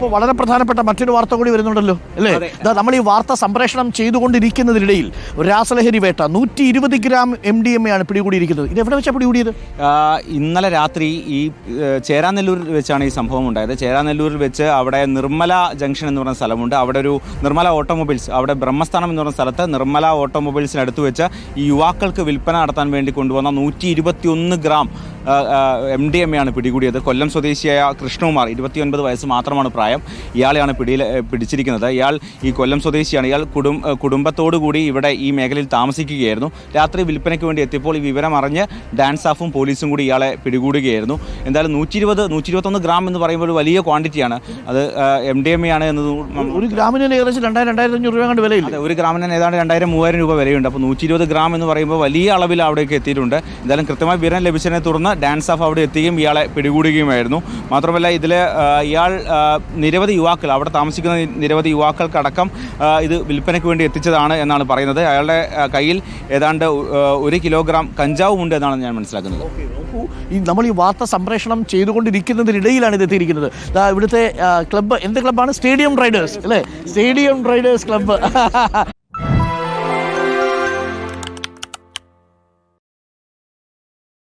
ഇപ്പോൾ വളരെ പ്രധാനപ്പെട്ട മറ്റൊരു വാർത്ത കൂടി വരുന്നുണ്ടല്ലോ അല്ലേ? നമ്മൾ ഈ വാർത്ത സംപ്രേഷണം ചെയ്തുകൊണ്ടിരിക്കുന്നതിനിടയിൽ രാസലഹരി വേട്ട നൂറ്റി ഇരുപത് gram M D M A ആണ് പിടികൂടിയിരിക്കുന്നത്. ഇത് എവിടെ വെച്ചാണ് പിടികൂടിയത്? ഇന്നലെ രാത്രി ഈ ചേരാനെല്ലൂരിൽ വെച്ചാണ് ഈ സംഭവം ഉണ്ടായത്. ചേരാനെല്ലൂരിൽ വെച്ച് അവിടെ നിർമ്മല ജംഗ്ഷൻ എന്ന് പറയുന്ന സ്ഥലമുണ്ട്. അവിടെ ഒരു നിർമ്മല ഓട്ടോമൊബൈൽസ് അവിടെ ബ്രഹ്മസ്ഥാനം എന്ന് പറയുന്ന സ്ഥലത്ത് നിർമ്മല ഓട്ടോമൊബൈൽസിനടുത്ത് വെച്ച് ഈ യുവാക്കൾക്ക് വിൽപ്പന നടത്താൻ വേണ്ടി കൊണ്ടുവന്ന നൂറ്റി ഇരുപത്തിയൊന്ന് gram M D M A ആണ് പിടികൂടിയത്. കൊല്ലം സ്വദേശിയായ കൃഷ്ണകുമാർ ഇരുപത്തിയൊൻപത് വയസ്സ് മാത്രമാണ് പ്രായം. ഇയാളെയാണ് പിടിയിൽ പിടിച്ചിരിക്കുന്നത്. ഇയാൾ ഈ കൊല്ലം സ്വദേശിയാണ്. ഇയാൾ കുടും കുടുംബത്തോടു കൂടി ഇവിടെ ഈ മേഖലയിൽ താമസിക്കുകയായിരുന്നു. രാത്രി വിൽപ്പനയ്ക്ക് വേണ്ടി എത്തിയപ്പോൾ ഈ വിവരം അറിഞ്ഞ് ഡാൻസ് സ്റ്റാഫും പോലീസും കൂടി ഇയാളെ പിടികൂടുകയായിരുന്നു. എന്തായാലും നൂറ്റി ഇരുപത് നൂറ്റി ഇരുപത്തൊന്ന് ഗ്രാം എന്ന് പറയുമ്പോൾ ഒരു വലിയ ക്വാണ്ടിറ്റിയാണ്. അത് എം ഡി എം എ ആണ് എന്നത് ഒരു ഗ്രാമിന് ഏകദേശം രണ്ടായിരം രണ്ടായിരത്തി അഞ്ഞൂറ് രൂപ കണ്ട് വിലയില്ല? ഒരു ഗ്രാമിന് ഏതാണ്ട് രണ്ടായിരം മൂവായിരം രൂപ വിലയുണ്ട്. അപ്പോൾ നൂറ്റി ഇരുപത് ഗ്രാം എന്ന് പറയുമ്പോൾ വലിയ അളവിൽ അവിടേക്ക് എത്തിയിട്ടുണ്ട്. എന്തായാലും കൃത്യമായി വിവരം ലഭിച്ചതിനെ തുടർന്ന് ഡാൻസ് സ്റ്റാഫ് അവിടെ എത്തുകയും ഇയാളെ പിടികൂടുകയുമായിരുന്നു. മാത്രമല്ല ഇതിൽ ഇയാൾ നിരവധി യുവാക്കൾ അവിടെ താമസിക്കുന്ന നിരവധി യുവാക്കൾക്കടക്കം ഇത് വിൽപ്പനയ്ക്ക് വേണ്ടി എത്തിച്ചതാണ് എന്നാണ് പറയുന്നത്. അയാളുടെ കയ്യിൽ ഏതാണ്ട് ഒരു കിലോഗ്രാം കഞ്ചാവും ഉണ്ട് എന്നാണ് ഞാൻ മനസ്സിലാക്കുന്നത്. ഈ നമ്മൾ ഈ വാർത്ത സംപ്രേഷണം ചെയ്തുകൊണ്ടിരിക്കുന്നതിനിടയിലാണ് ഇത് എത്തിയിരിക്കുന്നത്. ഇവിടുത്തെ ക്ലബ്ബ് എന്ത് ക്ലബ്ബാണ്? സ്റ്റേഡിയം റൈഡേഴ്സ് അല്ലേ? Stadium riders club.